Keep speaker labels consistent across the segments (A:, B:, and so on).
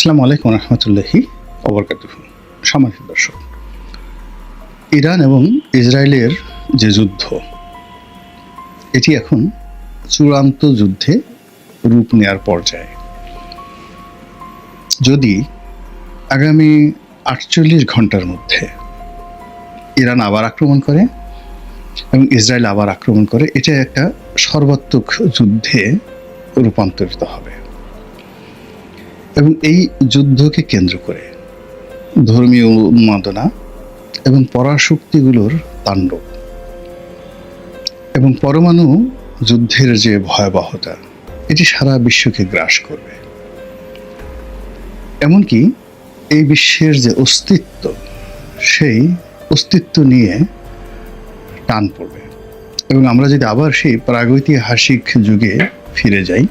A: আসসালামু আলাইকুম রহমতুল্লাহি অবরকাতুহ সম্মানিত দর্শক, ইরান এবং ইসরায়েলের যে যুদ্ধ, এটি এখন চূড়ান্ত যুদ্ধে রূপ নেয়ার পর্যায়ে। যদি আগামী আটচল্লিশ ঘণ্টার মধ্যে ইরান আবার আক্রমণ করে এবং ইসরায়েল আবার আক্রমণ করে এটা একটা সর্বাত্মক যুদ্ধে রূপান্তরিত হবে। এবং এই যুদ্ধকে কেন্দ্র করে ধর্মীয় উন্মাদনা এবং পরাশক্তিগুলোর তাণ্ডব এবং পরমাণু যুদ্ধের যে ভয়াবহতা, এটি সারা বিশ্বকে গ্রাস করবে। এমনকি এই বিশ্বের যে অস্তিত্ব, সেই অস্তিত্ব নিয়ে টান পড়বে। এবং আমরা যদি আবার সেই প্রাগৈতিহাসিক যুগে ফিরে যাই,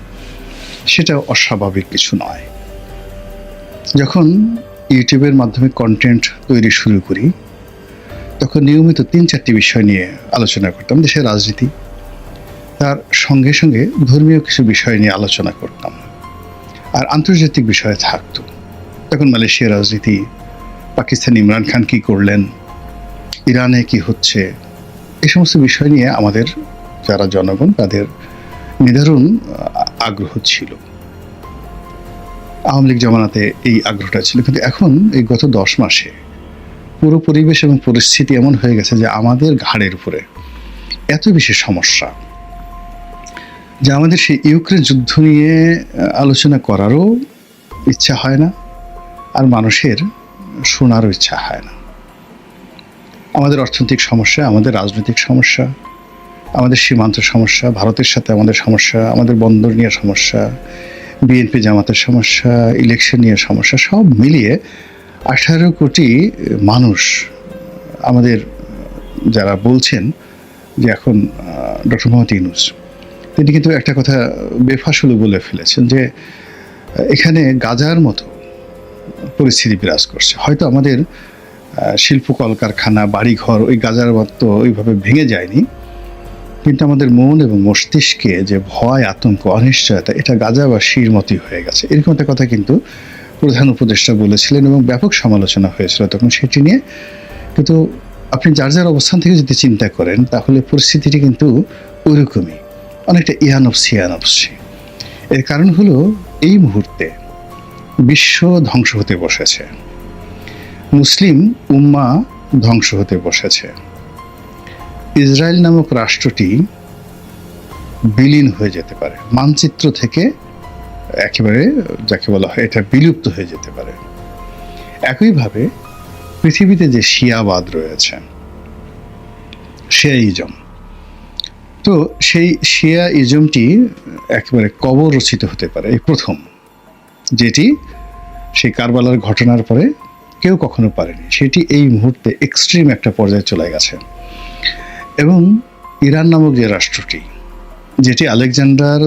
A: সেটা অস্বাভাবিক কিছু নয়। যখন ইউটিউবের মাধ্যমে কন্টেন্ট তৈরি শুরু করি, তখন নিয়মিত তিন চারটি বিষয় নিয়ে আলোচনা করতাম, দেশের রাজনীতি। তার সঙ্গে সঙ্গে ধর্মীয় কিছু বিষয় নিয়ে আলোচনা করতাম। আর আন্তর্জাতিক বিষয়ে থাকতো। তখন মালয়েশিয়ার রাজনীতি, পাকিস্তান ইমরান খান কি করলেন, ইরানে কি হচ্ছে, এ সমস্ত বিষয় নিয়ে আমাদের যারা জনগণ, তাদের নিদারুণ আগ্রহ ছিল। আওয়ামী লীগ জমানাতে এই আগ্রহটা ছিল। কিন্তু এখন এই গত দশ মাসে পুরো পরিবেশ এবং পরিস্থিতি এমন হয়ে গেছে যে আমাদের ঘাড়ের উপরে এত বেশি সমস্যা যে আমাদের সেই ইউক্রেন যুদ্ধ নিয়ে আলোচনা করারও ইচ্ছা হয় না আর মানুষের শোনারও ইচ্ছা হয় না। আমাদের অর্থনৈতিক সমস্যা, আমাদের রাজনৈতিক সমস্যা, আমাদের সীমান্ত সমস্যা, ভারতের সাথে আমাদের সমস্যা, আমাদের বন্দর নিয়ে সমস্যা বিএনপি জামাতের সমস্যা ইলেকশন নিয়ে সমস্যা, সব মিলিয়ে আঠারো কোটি মানুষ আমাদের যারা বলছেন যে এখন ডক্টর মোহাম্মদ ইউনুস, তিনি কিন্তু একটা কথা বেফাসুলো বলে ফেলেছেন যে এখানে গাজার মতো পরিস্থিতি বিরাজ করছে। হয়তো আমাদের শিল্প কলকারখানা বাড়িঘর ওই গাজার মতো ওইভাবে ভেঙে যায়নি কিন্তু আমাদের মন এবং মস্তিষ্কে যে ভয়, আতঙ্ক, অনিশ্চয়তা, এটা গাজা বা শির মতই হয়ে গেছে। এরকম একটা কথা কিন্তু প্রধান উপদেষ্টা বলেছিলেন এবং ব্যাপক সমালোচনা হয়েছিল তখন সেটি নিয়ে। কিন্তু আপনি যার যার অবস্থান থেকে যদি চিন্তা করেন, তাহলে পরিস্থিতিটি কিন্তু ওইরকমই, অনেকটা ইয়ানফসি ইয়ানফসি এর কারণ হলো এই মুহূর্তে বিশ্ব ধ্বংস হতে বসেছে। মুসলিম উম্মা ধ্বংস হতে বসেছে। ইসরায়েল নামক রাষ্ট্রটি বিলীন হয়ে যেতে পারে। মানচিত্র থেকে একেবারে যাকে বলা হয় এটা বিলুপ্ত হয়ে যেতে পারে। একইভাবে পৃথিবীতে যে শিয়াবাদ রয়েছে শিয়া ইজম তো সেই শিয়া ইজমটি একেবারে কবর রচিত হতে পারে। এই প্রথম, যেটি সেই কারবালার ঘটনার পরে কেউ কখনো পারেনি। সেটি এই মুহূর্তে এক্সট্রিম একটা পর্যায়ে চলে গেছে। এবং ইরান নামক যে রাষ্ট্রটি, যেটি আলেকজান্ডার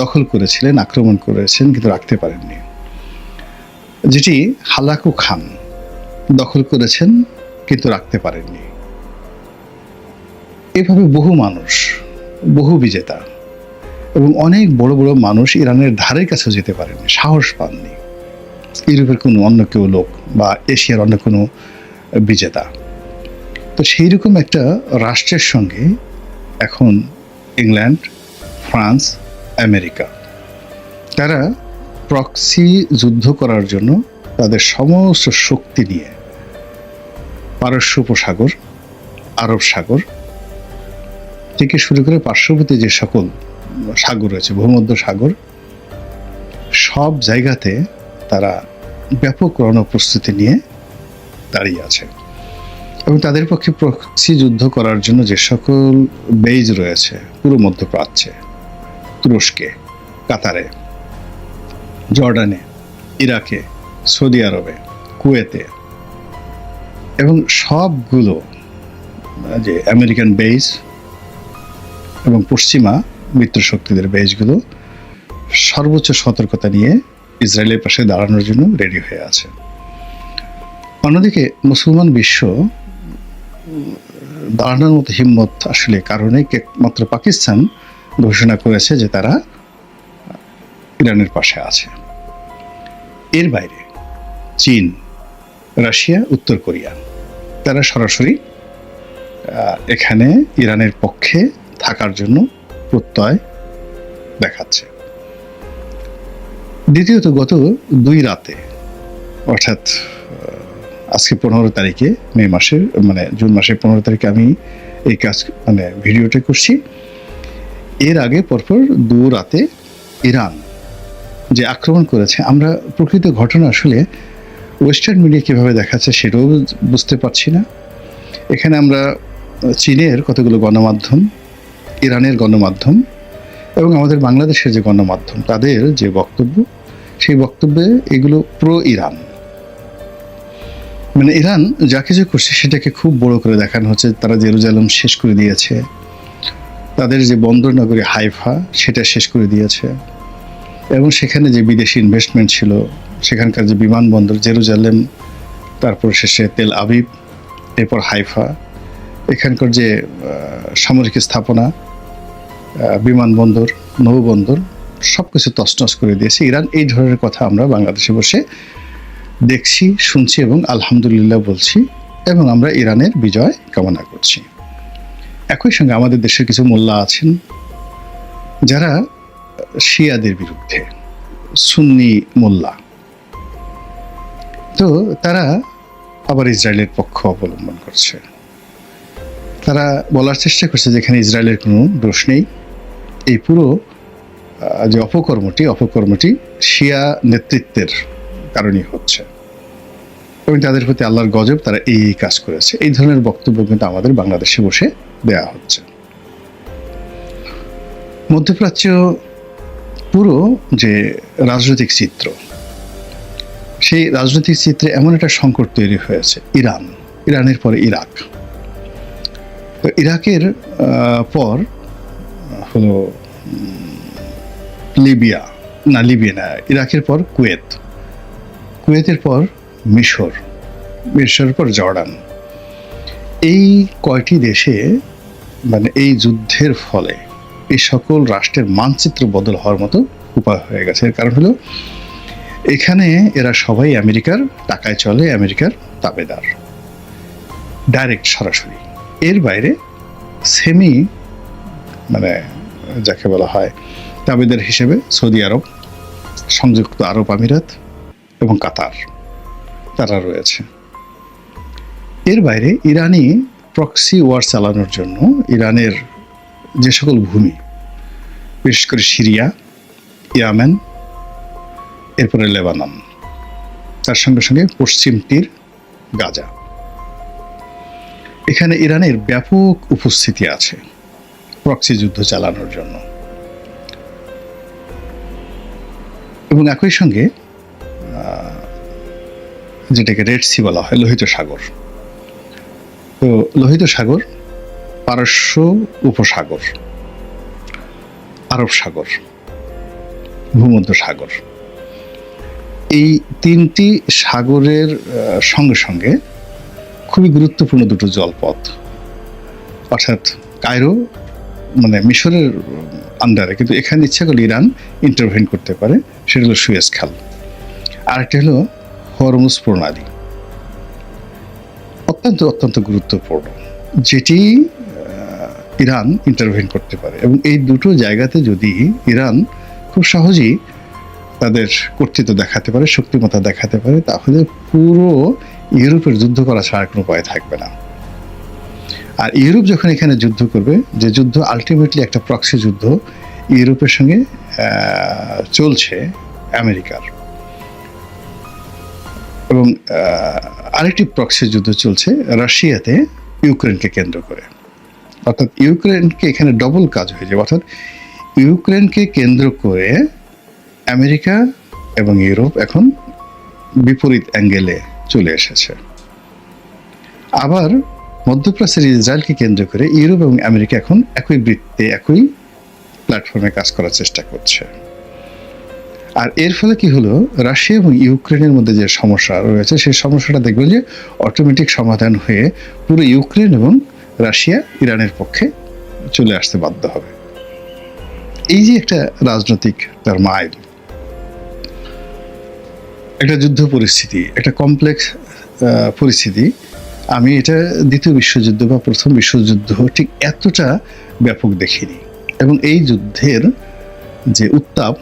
A: দখল করেছিলেন, আক্রমণ করেছেন, কিন্তু রাখতে পারেননি, যেটি হালাকু খান দখল করেছেন, কিন্তু রাখতে পারেননি। এভাবে বহু মানুষ, বহু বিজেতা এবং অনেক বড় বড় মানুষ ইরানের ধারের কাছেও যেতে পারেননি, সাহস পাননি। ইউরোপের কোনো অন্য কেউ লোক বা এশিয়ার অন্য কোনো বিজেতা। তো সেই রকম একটা রাষ্ট্রের সঙ্গে এখন ইংল্যান্ড, ফ্রান্স, আমেরিকা। তারা প্রক্সি যুদ্ধ করার জন্য তাদের সমস্ত শক্তি নিয়ে পারস্য উপসাগর, আরব সাগর থেকে শুরু করে পার্শ্ববর্তী যে সকল সাগর রয়েছে, ভূমধ্য সাগর, সব জায়গাতে তারা ব্যাপক রণ প্রস্তুতি নিয়ে দাঁড়িয়ে আছে। এবং তাদের পক্ষে প্রক্সি যুদ্ধ করার জন্য যে সকল বেজ রয়েছে, পুরো মধ্যপ্রাচ্যে, তুরস্কে, কাতারে, জর্ডানে, ইরাকে, সৌদি আরবে, কুয়েতে এবং সবগুলো যে আমেরিকান বেজ এবং পশ্চিমা মিত্রশক্তিদের বেজগুলো সর্বোচ্চ সতর্কতা নিয়ে ইসরায়েলের পাশে দাঁড়ানোর জন্য রেডি হয়ে আছে। অন্যদিকে মুসলমান বিশ্ব দাঁড়ানোর মতো হিম্মত আসলে কারণে মাত্র পাকিস্তান ঘোষণা করেছে যে তারা ইরানের পাশে আছে। এর বাইরে চীন, রাশিয়া, উত্তর কোরিয়া, তারা সরাসরি এখানে ইরানের পক্ষে থাকার জন্য প্রত্যয় দেখাচ্ছে। দ্বিতীয়ত গত দুই রাতে, অর্থাৎ আজকে পনেরো তারিখে, মে মাসের মানে জুন মাসের পনেরো তারিখে আমি এই কাজ মানে ভিডিওটা করছি। এর আগে পরপর দু রাতে ইরান যে আক্রমণ করেছে, আমরা প্রকৃত ঘটনা আসলে ওয়েস্টার্ন মিডিয়া কীভাবে দেখাচ্ছে সেটাও বুঝতে পারছি না। এখানে আমরা চীনের কতগুলো গণমাধ্যম, ইরানের গণমাধ্যম এবং আমাদের বাংলাদেশের যে গণমাধ্যম, তাদের যে বক্তব্য, সেই বক্তব্যে এগুলো প্রো ইরান মানে ইরান যা কিছু করছে সেটাকে খুব বড় করে দেখানো হচ্ছে, তারা জেরুজালেম শেষ করে দিয়েছে। তাদের যে বন্দর নগরী হাইফা, সেটা শেষ করে দিয়েছে। এবং সেখানে যে বিদেশি ইনভেস্টমেন্ট ছিল, সেখানকার যে বিমানবন্দর, জেরুজালেম, তারপর শেষে তেল আবিব, এরপর হাইফা, এখানকার যে সামরিক স্থাপনা বিমানবন্দর, নৌবন্দর সব কিছু তছনছ করে দিয়েছে। ইরান এই ধরনের কথা আমরা বাংলাদেশে বসে দেখছি, শুনছি এবং আলহামদুলিল্লাহ বলছি এবং আমরা ইরানের বিজয় কামনা করছি। একই সঙ্গে আমাদের দেশের কিছু মোল্লা আছেন যারা শিয়াদের বিরুদ্ধে, সুন্নি মোল্লা। তো তারা আবার ইসরায়েলের পক্ষ অবলম্বন করছে। তারা বলার চেষ্টা করছে যে এখানে ইসরায়েলের কোনো দোষ নেই। এই পুরো যে অপকর্মটি অপকর্মটি শিয়া নেতৃত্বের কারণেই হচ্ছে। এবং তাদের প্রতি আল্লাহর গজব তারা এই এই কাজ করেছে। এই ধরনের বক্তব্য কিন্তু আমাদের বাংলাদেশে বসে দেয়া হচ্ছে। মধ্যপ্রাচ্য পুরো যে রাজনৈতিক চিত্র, সেই রাজনৈতিক চিত্রে এমন একটা সংকট তৈরি হয়েছে, ইরান। ইরানের পরে ইরাক। তো ইরাকের পর, হলো লিবিয়া, না লিবিয়া না, ইরাকের পর কুয়েত। কুয়েতের পর মিশর, মিশরের পর জর্ডান। এই কয়টি দেশে মানে এই যুদ্ধের ফলে এই সকল রাষ্ট্রের মানচিত্র বদল হওয়ার মতো উপায় হয়ে গেছে। এর কারণ হলো, এখানে এরা সবাই আমেরিকার, টাকায় চলে আমেরিকার তাবেদার। ডাইরেক্ট সরাসরি। এর বাইরে সেমি মানে যাকে বলা হয় তাবেদার হিসেবে সৌদি আরব, সংযুক্ত আরব আমিরাত এবং কাতার তারা রয়েছে। এর বাইরে ইরানি প্রক্সি ওয়ার চালানোর জন্য ইরানের যে সকল ভূমি, বিশেষ করে সিরিয়া, ইয়ামেন, এরপরে লেবানন, তার সঙ্গে সঙ্গে পশ্চিম তীর গাজা। এখানে ইরানের ব্যাপক উপস্থিতি আছে প্রক্সি যুদ্ধ চালানোর জন্য। এবং একই সঙ্গে যেটাকে রেড সি বলা হয়, লোহিত সাগর। তো লোহিত সাগর, পারস্য উপসাগর, আরব সাগর, ভূমধ্য সাগর। এই তিনটি সাগরের সঙ্গে সঙ্গে খুবই গুরুত্বপূর্ণ দুটো জলপথ, অর্থাৎ কায়রো মানে মিশরের আন্ডারে, কিন্তু এখানে ইচ্ছা করলে ইরান ইন্টারভেন করতে পারে, সেটা হলো সুয়েজ খাল। আরেকটি হলো হরমুজ প্রণালী। অত্যন্ত অত্যন্ত গুরুত্বপূর্ণ, যেটি ইরান ইন্টারভেন করতে পারে। এবং এই দুটো জায়গাতে যদি ইরান খুব সহজেই তাদের কর্তৃত্ব দেখাতে পারে, শক্তিমত্তা দেখাতে পারে, তাহলে পুরো ইউরোপের যুদ্ধ করা ছাড়া কোনো উপায় থাকবে না। আর ইউরোপ যখন এখানে যুদ্ধ করবে, যে যুদ্ধ আলটিমেটলি একটা প্রক্সি যুদ্ধ ইউরোপের সঙ্গে চলছে, আমেরিকার। এবং আরেকটি প্রক্সি যুদ্ধ চলছে রাশিয়াতে ইউক্রেনকে কেন্দ্র করে। অর্থাৎ ইউক্রেনকে এখানে ডবল কাজ হয়ে যাবে অর্থাৎ ইউক্রেনকে কেন্দ্র করে আমেরিকা এবং ইউরোপ এখন বিপরীত অ্যাঙ্গেলে চলে এসেছে। আবার মধ্যপ্রাচ্যের ইসরায়েলকে কেন্দ্র করে ইউরোপ এবং আমেরিকা এখন একই বৃত্তে, একই প্ল্যাটফর্মে কাজ করার চেষ্টা করছে। আর এর ফলে কি হলো? রাশিয়া এবং ইউক্রেনের মধ্যে যে সমস্যা রয়েছে, সেই সমস্যাটা দেখবেন যে অটোমেটিক সমাধান হয়ে পুরো ইউক্রেন এবং রাশিয়া ইরানের পক্ষে চলে আসতে বাধ্য হবে। এই যে একটা রাজনৈতিক তার মাইল, একটা যুদ্ধ পরিস্থিতি, একটা কমপ্লেক্স পরিস্থিতি, আমি এটা দ্বিতীয় বিশ্বযুদ্ধ বা প্রথম বিশ্বযুদ্ধ ঠিক এতটা ব্যাপক দেখিনি। এবং এই যুদ্ধের যে উত্তাপ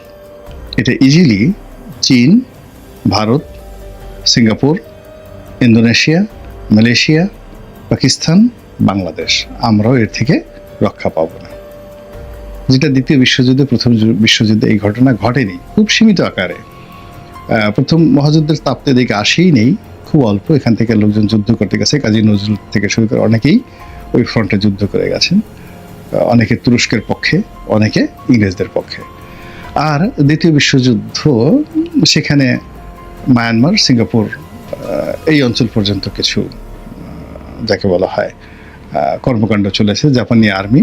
A: এটা ইজিলি চীন, Bharat, Singapore, Indonesia, Malaysia, Pakistan, Bangladesh. আমরাও এর থেকে রক্ষা পাবো না। যেটা দ্বিতীয় বিশ্বযুদ্ধে, প্রথম বিশ্বযুদ্ধে এই ঘটনা ঘটেনি, খুব সীমিত আকারে। প্রথম মহাযুদ্ধের তাপ্তে দিকে আসেই নেই, খুব অল্প। এখান থেকে লোকজন যুদ্ধ করতে গেছে। কাজী নজরুল থেকে শুরু করে অনেকেই ওই ফ্রন্টে যুদ্ধ করে গেছেন। অনেকে তুরস্কের পক্ষে, অনেকে ইংরেজদের পক্ষে। আর দ্বিতীয় বিশ্বযুদ্ধ সেখানে মায়ানমার, সিঙ্গাপুর এই অঞ্চল পর্যন্ত কিছু যাকে বলা হয় কর্মকাণ্ড চলেছে। জাপানি আর্মি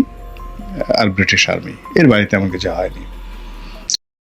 A: আর ব্রিটিশ আর্মি। এর বাড়িতে তেমন কিছু হয়নি।